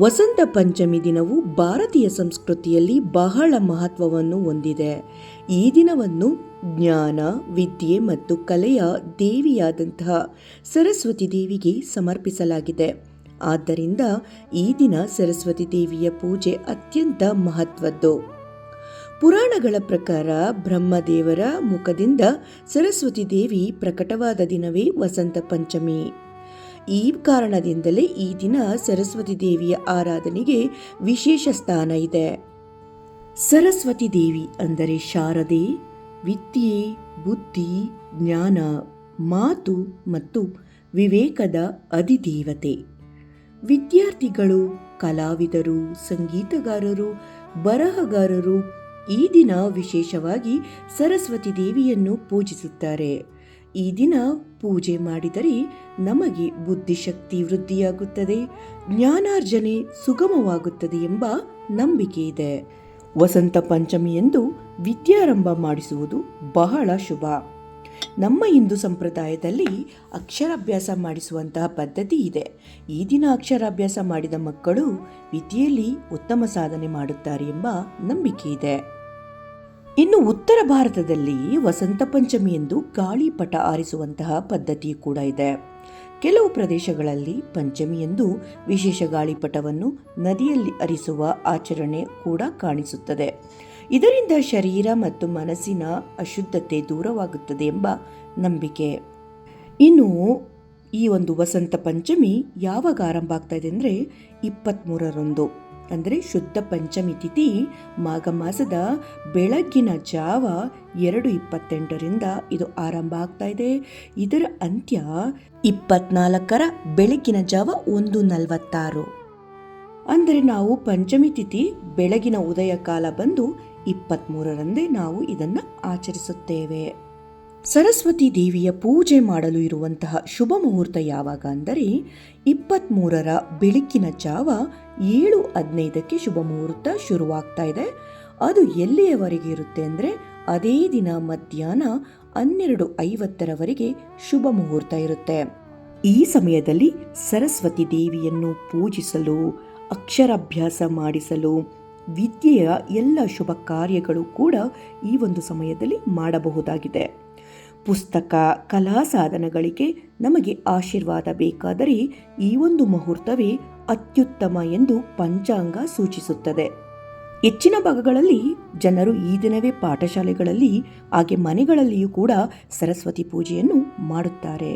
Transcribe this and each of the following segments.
ವಸಂತ ಪಂಚಮಿ ದಿನವು ಭಾರತೀಯ ಸಂಸ್ಕೃತಿಯಲ್ಲಿ ಬಹಳ ಮಹತ್ವವನ್ನು ಹೊಂದಿದೆ. ಈ ದಿನವನ್ನು ಜ್ಞಾನ, ವಿದ್ಯೆ ಮತ್ತು ಕಲೆಯ ದೇವಿಯಾದಂತಹ ಸರಸ್ವತಿ ದೇವಿಗೆ ಸಮರ್ಪಿಸಲಾಗಿದೆ. ಆದ್ದರಿಂದ ಈ ದಿನ ಸರಸ್ವತಿ ದೇವಿಯ ಪೂಜೆ ಅತ್ಯಂತ ಮಹತ್ವದ್ದು. ಪುರಾಣಗಳ ಪ್ರಕಾರ ಬ್ರಹ್ಮದೇವರ ಮುಖದಿಂದ ಸರಸ್ವತಿ ದೇವಿ ಪ್ರಕಟವಾದ ದಿನವೇ ವಸಂತ ಪಂಚಮಿ. ಈ ಕಾರಣದಿಂದಲೇ ಈ ದಿನ ಸರಸ್ವತಿ ದೇವಿಯ ಆರಾಧನೆಗೆ ವಿಶೇಷ ಸ್ಥಾನ ಇದೆ. ಸರಸ್ವತಿ ದೇವಿ ಅಂದರೆ ಶಾರದೆ, ವಿದ್ಯೆ, ಬುದ್ಧಿ, ಜ್ಞಾನ, ಮಾತು ಮತ್ತು ವಿವೇಕದ ಅಧಿದೇವತೆ. ವಿದ್ಯಾರ್ಥಿಗಳು, ಕಲಾವಿದರು, ಸಂಗೀತಗಾರರು, ಬರಹಗಾರರು ಈ ದಿನ ವಿಶೇಷವಾಗಿ ಸರಸ್ವತಿ ದೇವಿಯನ್ನು ಪೂಜಿಸುತ್ತಾರೆ. ಈ ದಿನ ಪೂಜೆ ಮಾಡಿದರೆ ನಮಗೆ ಬುದ್ಧಿಶಕ್ತಿ ವೃದ್ಧಿಯಾಗುತ್ತದೆ, ಜ್ಞಾನಾರ್ಜನೆ ಸುಗಮವಾಗುತ್ತದೆ ಎಂಬ ನಂಬಿಕೆ ಇದೆ. ವಸಂತ ಪಂಚಮಿಯಂದು ವಿದ್ಯಾರಂಭ ಮಾಡಿಸುವುದು ಬಹಳ ಶುಭ. ನಮ್ಮ ಹಿಂದೂ ಸಂಪ್ರದಾಯದಲ್ಲಿ ಅಕ್ಷರಾಭ್ಯಾಸ ಮಾಡಿಸುವಂತಹ ಪದ್ಧತಿ ಇದೆ. ಈ ದಿನ ಅಕ್ಷರಾಭ್ಯಾಸ ಮಾಡಿದ ಮಕ್ಕಳು ವಿದ್ಯೆಯಲ್ಲಿ ಉತ್ತಮ ಸಾಧನೆ ಮಾಡುತ್ತಾರೆ ಎಂಬ ನಂಬಿಕೆ ಇದೆ. ಇನ್ನು ಉತ್ತರ ಭಾರತದಲ್ಲಿ ವಸಂತ ಪಂಚಮಿ ಎಂದು ಗಾಳಿಪಟ ಆರಿಸುವಂತಹ ಪದ್ಧತಿ ಕೂಡ ಇದೆ. ಕೆಲವು ಪ್ರದೇಶಗಳಲ್ಲಿ ಪಂಚಮಿಯಂದು ವಿಶೇಷ ಗಾಳಿಪಟವನ್ನು ನದಿಯಲ್ಲಿ ಅರಿಸುವ ಆಚರಣೆ ಕೂಡ ಕಾಣಿಸುತ್ತದೆ. ಇದರಿಂದ ಶರೀರ ಮತ್ತು ಮನಸ್ಸಿನ ಅಶುದ್ಧತೆ ದೂರವಾಗುತ್ತದೆ ಎಂಬ ನಂಬಿಕೆ. ಇನ್ನು ಈ ಒಂದು ವಸಂತ ಪಂಚಮಿ ಯಾವಾಗ ಆರಂಭ ಆಗ್ತಾ ಇದೆ ಅಂದರೆ ಇಪ್ಪತ್ತ್ಮೂರರಂದು ಅಂದರೆ ಶುದ್ಧ ಪಂಚಮಿ ತಿಥಿ ಮಾಘ ಮಾಸದ ಬೆಳಗ್ಗಿನ ಜಾವ ಎರಡು ಇಪ್ಪತ್ತೆಂಟರಿಂದ ಇದು ಆರಂಭ ಆಗ್ತಾ ಇದೆ. ಇದರ ಅಂತ್ಯ ಇಪ್ಪತ್ನಾಲ್ಕರ ಬೆಳಗ್ಗಿನ ಜಾವ ಒಂದು ನಲವತ್ತಾರು. ಅಂದರೆ ನಾವು ಪಂಚಮಿ ತಿಥಿ ಬೆಳಗಿನ ಉದಯ ಕಾಲ ಬಂದು ಇಪ್ಪತ್ತ್ಮೂರರಂದೇ ನಾವು ಇದನ್ನು ಆಚರಿಸುತ್ತೇವೆ. ಸರಸ್ವತಿ ದೇವಿಯ ಪೂಜೆ ಮಾಡಲು ಇರುವಂತಹ ಶುಭ ಮುಹೂರ್ತ ಯಾವಾಗ ಅಂದರೆ ಇಪ್ಪತ್ತ್ಮೂರರ ಬೆಳಕಿನ ಜಾವ ಏಳು ಹದಿನೈದಕ್ಕೆ ಶುಭ ಮುಹೂರ್ತ ಶುರುವಾಗ್ತಾ ಇದೆ. ಅದು ಎಲ್ಲಿಯವರೆಗೆ ಇರುತ್ತೆ ಅಂದರೆ ಅದೇ ದಿನ ಮಧ್ಯಾಹ್ನ ಹನ್ನೆರಡು ಐವತ್ತರವರೆಗೆ ಶುಭ ಮುಹೂರ್ತ ಇರುತ್ತೆ. ಈ ಸಮಯದಲ್ಲಿ ಸರಸ್ವತಿ ದೇವಿಯನ್ನು ಪೂಜಿಸಲು, ಅಕ್ಷರಾಭ್ಯಾಸ ಮಾಡಿಸಲು, ವಿದ್ಯೆಯ ಎಲ್ಲ ಶುಭ ಕಾರ್ಯಗಳು ಕೂಡ ಈ ಒಂದು ಸಮಯದಲ್ಲಿ ಮಾಡಬಹುದಾಗಿದೆ. ಪುಸ್ತಕ, ಕಲಾ ಸಾಧನಗಳಿಗೆ ನಮಗೆ ಆಶೀರ್ವಾದ ಬೇಕಾದರೆ ಈ ಒಂದು ಮುಹೂರ್ತವೇ ಅತ್ಯುತ್ತಮ ಎಂದು ಪಂಚಾಂಗ ಸೂಚಿಸುತ್ತದೆ. ಹೆಚ್ಚಿನ ಭಾಗಗಳಲ್ಲಿ ಜನರು ಈ ದಿನವೇ ಪಾಠಶಾಲೆಗಳಲ್ಲಿ, ಹಾಗೆ ಮನೆಗಳಲ್ಲಿಯೂ ಕೂಡ ಸರಸ್ವತಿ ಪೂಜೆಯನ್ನು ಮಾಡುತ್ತಾರೆ.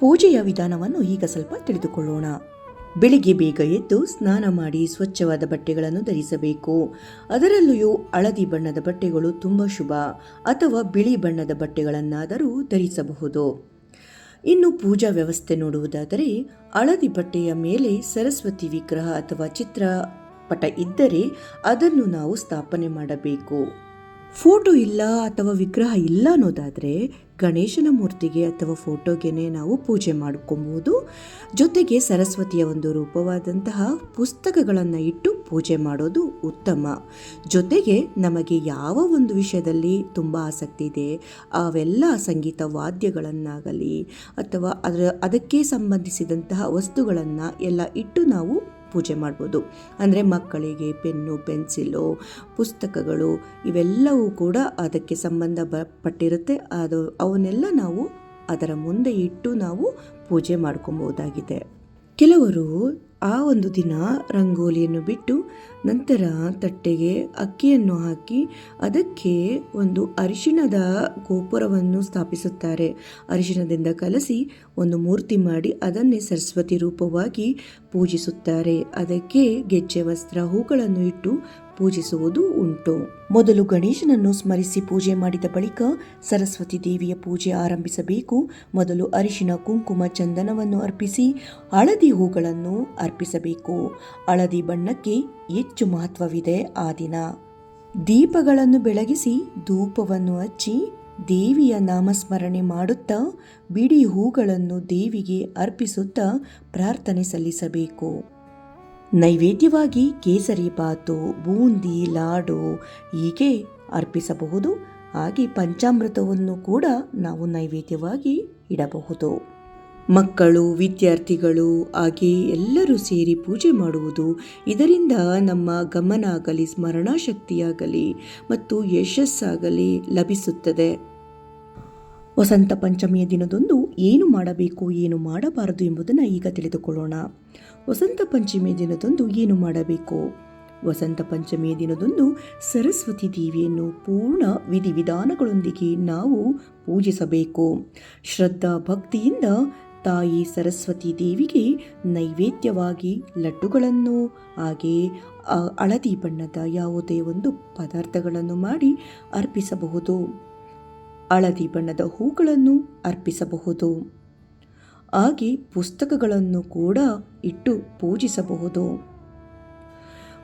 ಪೂಜೆಯ ವಿಧಾನವನ್ನು ಈಗ ಸ್ವಲ್ಪ ತಿಳಿದುಕೊಳ್ಳೋಣ. ಬೆಳಿಗ್ಗೆ ಬೇಗ ಎದ್ದು ಸ್ನಾನ ಮಾಡಿ ಸ್ವಚ್ಛವಾದ ಬಟ್ಟೆಗಳನ್ನು ಧರಿಸಬೇಕು. ಅದರಲ್ಲಿಯೂ ಹಳದಿ ಬಣ್ಣದ ಬಟ್ಟೆಗಳು ತುಂಬ ಶುಭ, ಅಥವಾ ಬಿಳಿ ಬಣ್ಣದ ಬಟ್ಟೆಗಳನ್ನಾದರೂ ಧರಿಸಬಹುದು. ಇನ್ನು ಪೂಜಾ ವ್ಯವಸ್ಥೆ ನೋಡುವುದಾದರೆ, ಹಳದಿ ಬಟ್ಟೆಯ ಮೇಲೆ ಸರಸ್ವತಿ ವಿಗ್ರಹ ಅಥವಾ ಚಿತ್ರಪಟ ಇದ್ದರೆ ಅದನ್ನು ನಾವು ಸ್ಥಾಪನೆ ಮಾಡಬೇಕು. ಫೋಟೋ ಇಲ್ಲ ಅಥವಾ ವಿಗ್ರಹ ಇಲ್ಲ ಅನ್ನೋದಾದರೆ ಗಣೇಶನ ಮೂರ್ತಿಗೆ ಅಥವಾ ಫೋಟೋಗೆನೆ ನಾವು ಪೂಜೆ ಮಾಡ್ಕೊಬೋದು. ಜೊತೆಗೆ ಸರಸ್ವತಿಯ ಒಂದು ರೂಪವಾದಂತಹ ಪುಸ್ತಕಗಳನ್ನು ಇಟ್ಟು ಪೂಜೆ ಮಾಡೋದು ಉತ್ತಮ. ಜೊತೆಗೆ ನಮಗೆ ಯಾವ ಒಂದು ವಿಷಯದಲ್ಲಿ ತುಂಬ ಆಸಕ್ತಿ ಇದೆ, ಅವೆಲ್ಲ ಸಂಗೀತ ವಾದ್ಯಗಳನ್ನಾಗಲಿ ಅಥವಾ ಅದರ ಅದಕ್ಕೆ ಸಂಬಂಧಿಸಿದಂತಹ ವಸ್ತುಗಳನ್ನು ಎಲ್ಲ ಇಟ್ಟು ನಾವು ಪೂಜೆ ಮಾಡ್ಬೋದು. ಅಂದರೆ ಮಕ್ಕಳಿಗೆ ಪೆನ್ನು, ಪೆನ್ಸಿಲು, ಪುಸ್ತಕಗಳು ಇವೆಲ್ಲವೂ ಕೂಡ ಅದಕ್ಕೆ ಸಂಬಂಧ ಪಟ್ಟಿರುತ್ತೆ ಅದು ಅವನ್ನೆಲ್ಲ ನಾವು ಅದರ ಮುಂದೆ ಇಟ್ಟು ನಾವು ಪೂಜೆ ಮಾಡ್ಕೊಬೋದಾಗಿದೆ. ಕೆಲವರು ಆ ಒಂದು ದಿನ ರಂಗೋಲಿಯನ್ನು ಬಿಟ್ಟು ನಂತರ ತಟ್ಟೆಗೆ ಅಕ್ಕಿಯನ್ನು ಹಾಕಿ ಅದಕ್ಕೆ ಒಂದು ಅರಿಶಿಣದ ಗೋಪುರವನ್ನು ಸ್ಥಾಪಿಸುತ್ತಾರೆ. ಅರಿಶಿಣದಿಂದ ಕಲಸಿ ಒಂದು ಮೂರ್ತಿ ಮಾಡಿ ಅದನ್ನೇ ಸರಸ್ವತಿ ರೂಪವಾಗಿ ಪೂಜಿಸುತ್ತಾರೆ. ಅದಕ್ಕೆ ಗೆಜ್ಜೆ, ವಸ್ತ್ರ, ಹೂಗಳನ್ನು ಇಟ್ಟು ಪೂಜಿಸುವುದು ಉಂಟು. ಮೊದಲು ಗಣೇಶನನ್ನು ಸ್ಮರಿಸಿ ಪೂಜೆ ಮಾಡಿದ ಬಳಿಕ ಸರಸ್ವತಿ ದೇವಿಯ ಪೂಜೆ ಆರಂಭಿಸಬೇಕು. ಮೊದಲು ಅರಿಶಿನ, ಕುಂಕುಮ, ಚಂದನವನ್ನು ಅರ್ಪಿಸಿ ಹಳದಿ ಹೂಗಳನ್ನು ಅರ್ಪಿಸಬೇಕು. ಹಳದಿ ಬಣ್ಣಕ್ಕೆ ಹೆಚ್ಚು ಮಹತ್ವವಿದೆ ಆ ದಿನ. ದೀಪಗಳನ್ನು ಬೆಳಗಿಸಿ ಧೂಪವನ್ನು ಹಚ್ಚಿ ದೇವಿಯ ನಾಮಸ್ಮರಣೆ ಮಾಡುತ್ತಾ ಬಿಡಿ ಹೂಗಳನ್ನು ದೇವಿಗೆ ಅರ್ಪಿಸುತ್ತಾ ಪ್ರಾರ್ಥನೆ ಸಲ್ಲಿಸಬೇಕು. ನೈವೇದ್ಯವಾಗಿ ಕೇಸರಿ ಬಾತು, ಬೂಂದಿ, ಲಾಡು ಹೀಗೆ ಅರ್ಪಿಸಬಹುದು. ಹಾಗೆ ಪಂಚಾಮೃತವನ್ನು ಕೂಡ ನಾವು ನೈವೇದ್ಯವಾಗಿ ಇಡಬಹುದು. ಮಕ್ಕಳು, ವಿದ್ಯಾರ್ಥಿಗಳು ಹಾಗೆ ಎಲ್ಲರೂ ಸೇರಿ ಪೂಜೆ ಮಾಡುವುದು ಇದರಿಂದ ನಮ್ಮ ಗಮನ ಆಗಲಿ ಸ್ಮರಣಾಶಕ್ತಿಯಾಗಲಿ ಮತ್ತು ಯಶಸ್ಸಾಗಲಿ ಲಭಿಸುತ್ತದೆ. ವಸಂತ ಪಂಚಮಿಯ ದಿನದಂದು ಏನು ಮಾಡಬೇಕು, ಏನು ಮಾಡಬಾರದು ಎಂಬುದನ್ನು ಈಗ ತಿಳಿದುಕೊಳ್ಳೋಣ. ವಸಂತ ಪಂಚಮಿ ದಿನದಂದು ಏನು ಮಾಡಬೇಕು? ವಸಂತ ಪಂಚಮಿಯ ದಿನದಂದು ಸರಸ್ವತಿ ದೇವಿಯನ್ನು ಪೂರ್ಣ ವಿಧಿವಿಧಾನಗಳೊಂದಿಗೆ ನಾವು ಪೂಜಿಸಬೇಕು. ಶ್ರದ್ಧಾ ಭಕ್ತಿಯಿಂದ ತಾಯಿ ಸರಸ್ವತಿ ದೇವಿಗೆ ನೈವೇದ್ಯವಾಗಿ ಲಡ್ಡುಗಳನ್ನು, ಹಾಗೆ ಹಳದಿ ಬಣ್ಣದ ಯಾವುದೇ ಒಂದು ಪದಾರ್ಥಗಳನ್ನು ಮಾಡಿ ಅರ್ಪಿಸಬಹುದು. ಹಳದಿ ಬಣ್ಣದ ಹೂಗಳನ್ನು ಅರ್ಪಿಸಬಹುದು. ಹಾಗೆ ಪುಸ್ತಕಗಳನ್ನು ಕೂಡ ಇಟ್ಟು ಪೂಜಿಸಬಹುದು.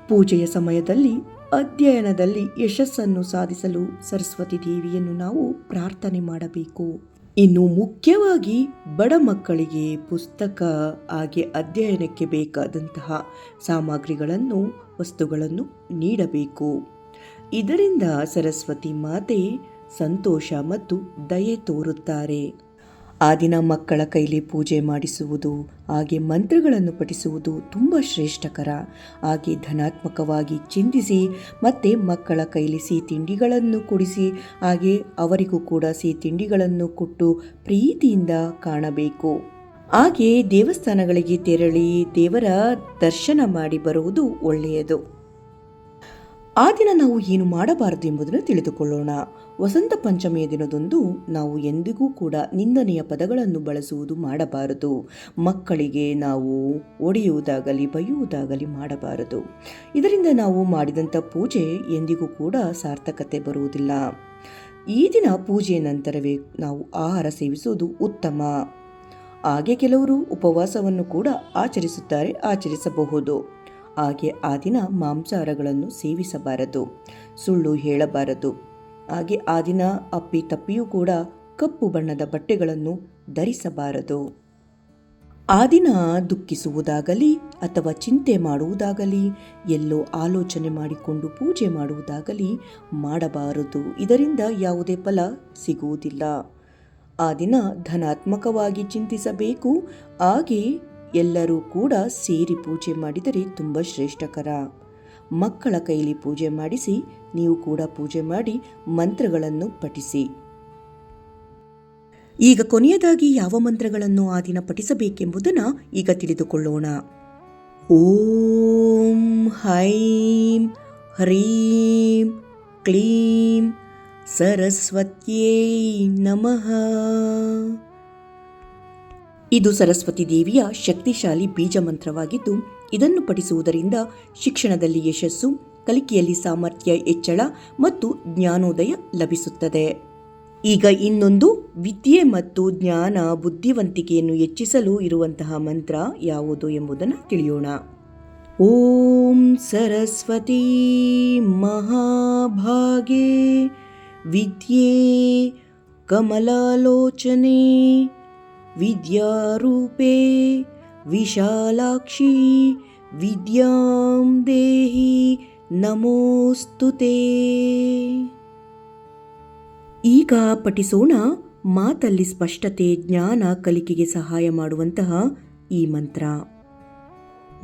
ಪೂಜೆಯ ಸಮಯದಲ್ಲಿ, ಅಧ್ಯಯನದಲ್ಲಿ ಯಶಸ್ಸನ್ನು ಸಾಧಿಸಲು ಸರಸ್ವತಿ ದೇವಿಯನ್ನು ನಾವು ಪ್ರಾರ್ಥನೆ ಮಾಡಬೇಕು. ಇನ್ನು ಮುಖ್ಯವಾಗಿ ಬಡ ಮಕ್ಕಳಿಗೆ ಪುಸ್ತಕ ಹಾಗೆ ಅಧ್ಯಯನಕ್ಕೆ ಬೇಕಾದಂತಹ ಸಾಮಗ್ರಿಗಳನ್ನು, ವಸ್ತುಗಳನ್ನು ನೀಡಬೇಕು. ಇದರಿಂದ ಸರಸ್ವತಿ ಮಾತೆ ಸಂತೋಷ ಮತ್ತು ದಯೆ ತೋರುತ್ತಾರೆ. ಆ ದಿನ ಮಕ್ಕಳ ಕೈಲಿ ಪೂಜೆ ಮಾಡಿಸುವುದು, ಹಾಗೆ ಮಂತ್ರಗಳನ್ನು ಪಠಿಸುವುದು ತುಂಬ ಶ್ರೇಷ್ಠಕರ. ಹಾಗೆ ಧನಾತ್ಮಕವಾಗಿ ಚಿಂತಿಸಿ ಮತ್ತು ಮಕ್ಕಳ ಕೈಲಿ ಸಿಹಿ ತಿಂಡಿಗಳನ್ನು ಕೊಡಿಸಿ, ಹಾಗೆ ಅವರಿಗೂ ಕೂಡ ಸಿಹಿ ತಿಂಡಿಗಳನ್ನು ಕೊಟ್ಟು ಪ್ರೀತಿಯಿಂದ ಕಾಣಬೇಕು. ಹಾಗೆ ದೇವಸ್ಥಾನಗಳಿಗೆ ತೆರಳಿ ದೇವರ ದರ್ಶನ ಮಾಡಿ ಬರುವುದು ಒಳ್ಳೆಯದು. ಆ ದಿನ ನಾವು ಏನು ಮಾಡಬಾರದು ಎಂಬುದನ್ನು ತಿಳಿದುಕೊಳ್ಳೋಣ. ವಸಂತ ಪಂಚಮಿಯ ದಿನದಂದು ನಾವು ಎಂದಿಗೂ ಕೂಡ ನಿಂದನೆಯ ಪದಗಳನ್ನು ಬಳಸುವುದು ಮಾಡಬಾರದು. ಮಕ್ಕಳಿಗೆ ನಾವು ಒಡೆಯುವುದಾಗಲಿ ಬೈಯುವುದಾಗಲಿ ಮಾಡಬಾರದು. ಇದರಿಂದ ನಾವು ಮಾಡಿದಂಥ ಪೂಜೆ ಎಂದಿಗೂ ಕೂಡ ಸಾರ್ಥಕತೆ ಬರುವುದಿಲ್ಲ. ಈ ದಿನ ಪೂಜೆಯ ನಂತರವೇ ನಾವು ಆಹಾರ ಸೇವಿಸುವುದು ಉತ್ತಮ. ಹಾಗೆ ಕೆಲವರು ಉಪವಾಸವನ್ನು ಕೂಡ ಆಚರಿಸುತ್ತಾರೆ, ಆಚರಿಸಬಹುದು. ಹಾಗೆ ಆ ದಿನ ಮಾಂಸಾಹಾರಗಳನ್ನು ಸೇವಿಸಬಾರದು, ಸುಳ್ಳು ಹೇಳಬಾರದು. ಹಾಗೆ ಆ ದಿನ ಅಪ್ಪಿ ತಪ್ಪಿಯೂ ಕೂಡ ಕಪ್ಪು ಬಣ್ಣದ ಬಟ್ಟೆಗಳನ್ನು ಧರಿಸಬಾರದು. ಆ ದಿನ ದುಃಖಿಸುವುದಾಗಲಿ ಅಥವಾ ಚಿಂತೆ ಮಾಡುವುದಾಗಲಿ, ಎಲ್ಲೋ ಆಲೋಚನೆ ಮಾಡಿಕೊಂಡು ಪೂಜೆ ಮಾಡುವುದಾಗಲಿ ಮಾಡಬಾರದು. ಇದರಿಂದ ಯಾವುದೇ ಫಲ ಸಿಗುವುದಿಲ್ಲ. ಆ ದಿನ ಧನಾತ್ಮಕವಾಗಿ ಚಿಂತಿಸಬೇಕು, ಹಾಗೆ ಎಲ್ಲರೂ ಕೂಡ ಸೇರಿ ಪೂಜೆ ಮಾಡಿದರೆ ತುಂಬ ಶ್ರೇಷ್ಠಕರ. ಮಕ್ಕಳ ಕೈಲಿ ಪೂಜೆ ಮಾಡಿಸಿ, ನೀವು ಕೂಡ ಪೂಜೆ ಮಾಡಿ ಮಂತ್ರಗಳನ್ನು ಪಠಿಸಿ. ಈಗ ಕೊನೆಯದಾಗಿ ಯಾವ ಮಂತ್ರಗಳನ್ನು ಆ ದಿನ ಪಠಿಸಬೇಕೆಂಬುದನ್ನು ಈಗ ತಿಳಿದುಕೊಳ್ಳೋಣ. ಓಂ ಹೈಂ ಹ್ರೀಂ ಕ್ಲೀಂ ಸರಸ್ವತ್ಯೈ ನಮಃ. ಇದು ಸರಸ್ವತಿ ದೇವಿಯ ಶಕ್ತಿಶಾಲಿ ಬೀಜ ಮಂತ್ರವಾಗಿದ್ದು, ಇದನ್ನು ಪಠಿಸುವುದರಿಂದ ಶಿಕ್ಷಣದಲ್ಲಿ ಯಶಸ್ಸು, ಕಲಿಕೆಯಲ್ಲಿ ಸಾಮರ್ಥ್ಯ ಹೆಚ್ಚಳ ಮತ್ತು ಜ್ಞಾನೋದಯ ಲಭಿಸುತ್ತದೆ. ಈಗ ಇನ್ನೊಂದು, ವಿದ್ಯೆ ಮತ್ತು ಜ್ಞಾನ ಬುದ್ಧಿವಂತಿಕೆಯನ್ನು ಹೆಚ್ಚಿಸಲು ಇರುವಂತಹ ಮಂತ್ರ ಯಾವುದು ಎಂಬುದನ್ನು ತಿಳಿಯೋಣ. ಓಂ ಸರಸ್ವತಿ ಮಹಾಭಾಗೆ, ವಿದ್ಯೆ, ಕಮಲಾಲೋಚನೆ ವಿದ್ಯಾರೂಪೇ ವಿಶಾಲಾಕ್ಷಿ ವಿದ್ಯಾಂ ದೇಹಿ ನಮೋಸ್ತುತೇ ಈಗ ಪಠಿಸೋಣ ಮಾತಲ್ಲಿ ಸ್ಪಷ್ಟತೆ ಜ್ಞಾನ ಕಲಿಕೆಗೆ ಸಹಾಯ ಮಾಡುವಂತಹ ಈ ಮಂತ್ರ.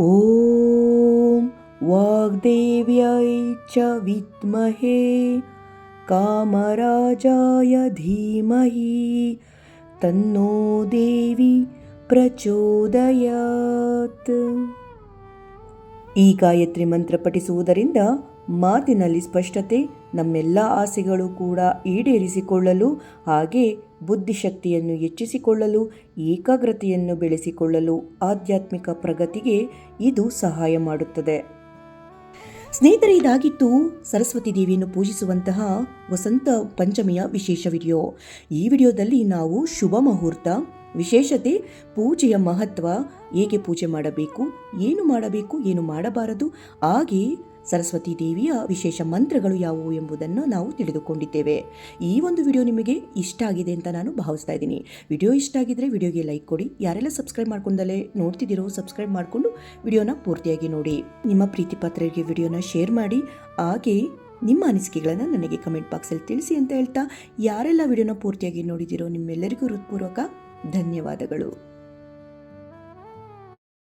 ಓಂ ವಾಗ್ದೇವ್ಯೈ ಚ ವಿದ್ಮಹೇ ಕಾಮರಾಜಾಯ ಧೀಮಹಿ ತನ್ನೋ ದೇವಿ ಪ್ರಚೋದಯಾತ್. ಈ ಗಾಯತ್ರಿ ಮಂತ್ರ ಪಠಿಸುವುದರಿಂದ ಮಾತಿನಲ್ಲಿ ಸ್ಪಷ್ಟತೆ, ನಮ್ಮೆಲ್ಲ ಆಸೆಗಳು ಕೂಡ ಈಡೇರಿಸಿಕೊಳ್ಳಲು, ಹಾಗೆ ಬುದ್ಧಿಶಕ್ತಿಯನ್ನು ಹೆಚ್ಚಿಸಿಕೊಳ್ಳಲು, ಏಕಾಗ್ರತೆಯನ್ನು ಬೆಳೆಸಿಕೊಳ್ಳಲು ಆಧ್ಯಾತ್ಮಿಕ ಪ್ರಗತಿಗೆ ಇದು ಸಹಾಯ ಮಾಡುತ್ತದೆ. ಸ್ನೇಹಿತರೆ, ಇದಾಗಿತ್ತು ಸರಸ್ವತಿ ದೇವಿಯನ್ನು ಪೂಜಿಸುವಂತಹ ವಸಂತ ಪಂಚಮಿಯ ವಿಶೇಷ ವಿಡಿಯೋ. ಈ ವಿಡಿಯೋದಲ್ಲಿ ನಾವು ಶುಭ ಮುಹೂರ್ತ, ವಿಶೇಷತೆ, ಪೂಜೆಯ ಮಹತ್ವ, ಹೇಗೆ ಪೂಜೆ ಮಾಡಬೇಕು, ಏನು ಮಾಡಬೇಕು, ಏನು ಮಾಡಬಾರದು, ಹಾಗೆ ಸರಸ್ವತಿ ದೇವಿಯ ವಿಶೇಷ ಮಂತ್ರಗಳು ಯಾವುವು ಎಂಬುದನ್ನು ನಾವು ತಿಳಿದುಕೊಂಡಿದ್ದೇವೆ. ಈ ಒಂದು ವಿಡಿಯೋ ನಿಮಗೆ ಇಷ್ಟ ಆಗಿದೆ ಅಂತ ನಾನು ಭಾವಿಸ್ತಾ ಇದ್ದೀನಿ. ವಿಡಿಯೋ ಇಷ್ಟ ಆಗಿದ್ರೆ ವಿಡಿಯೋಗೆ ಲೈಕ್ ಕೊಡಿ. ಯಾರೆಲ್ಲ ಸಬ್ಸ್ಕ್ರೈಬ್ ಮಾಡ್ಕೊಂಡಲ್ಲೇ ನೋಡ್ತಿದ್ದೀರೋ ಸಬ್ಸ್ಕ್ರೈಬ್ ಮಾಡಿಕೊಂಡು ವಿಡಿಯೋನ ಪೂರ್ತಿಯಾಗಿ ನೋಡಿ. ನಿಮ್ಮ ಪ್ರೀತಿ ಪಾತ್ರರಿಗೆ ವಿಡಿಯೋನ ಶೇರ್ ಮಾಡಿ. ಹಾಗೆ ನಿಮ್ಮ ಅನಿಸಿಕೆಗಳನ್ನು ನನಗೆ ಕಮೆಂಟ್ ಬಾಕ್ಸಲ್ಲಿ ತಿಳಿಸಿ ಅಂತ ಹೇಳ್ತಾ, ಯಾರೆಲ್ಲ ವಿಡಿಯೋನ ಪೂರ್ತಿಯಾಗಿ ನೋಡಿದಿರೋ ನಿಮ್ಮೆಲ್ಲರಿಗೂ ಹೃತ್ಪೂರ್ವಕ ಧನ್ಯವಾದಗಳು.